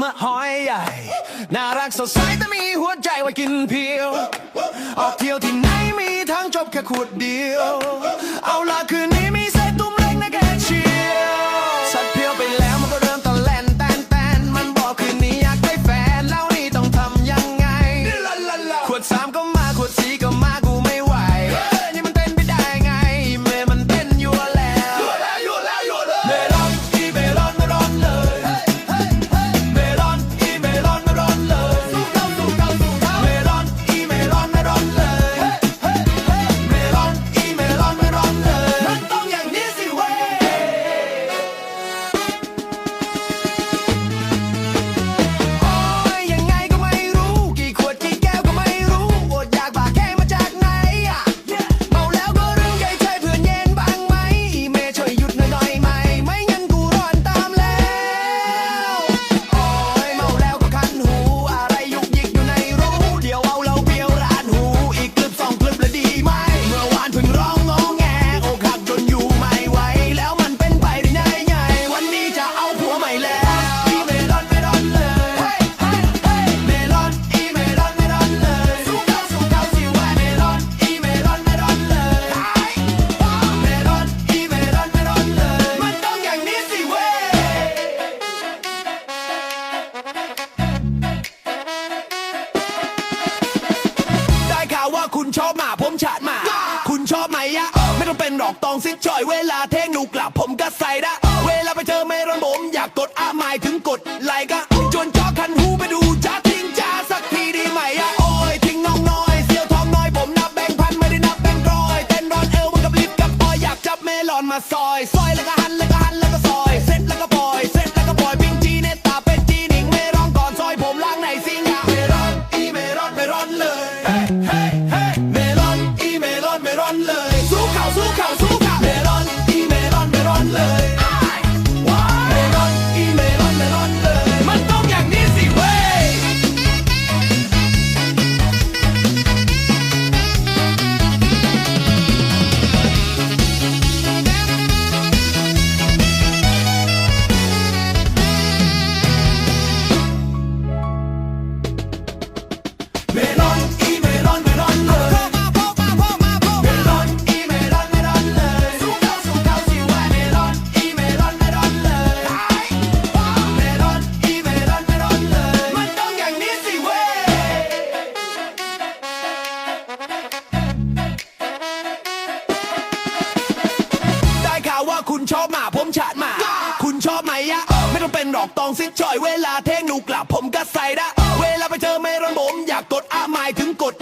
มื่อหอยใหญ่ น่ารักสดใสแต่มีหัวใจไว้กินเพียว ออกเที่ยวที่ไหนมีทั้งจบแค่ขวดเดียว เอาละคื ชอบหมาผมฉาดหมา คุณชอบไหมยะ ไม่ต้องเป็นหรอกตองซิจอยเวลาเท่งหนูกลับผมก็ใส่ละเวลาไปเจอเมร้อนผมอยากกดอาหมายถึงกดไลค์ก็จนจอคันหูไปดูจ้าทิ้งจ้าสักทีดีไหมยะโอ้ยทิ้งน้องน้อยเสียวทองน้อยผมนับแบงพันไม่ได้นับแบงร้อยเต้นรอนเอวมันกับลิฟกับปอยอยากจับเมลอนมาซอยซอยแล้วก็หันแล้วก็ คุณชอบหมาผมฉาดหมา คุณชอบไหมยะ ไม่ต้องเป็นหรอกตองซิดจอยเวลาเท่งลูกหลับผมก็ใส่ละเวลาไปเจอเมรอนผมอยากกดอาหมายถึงกด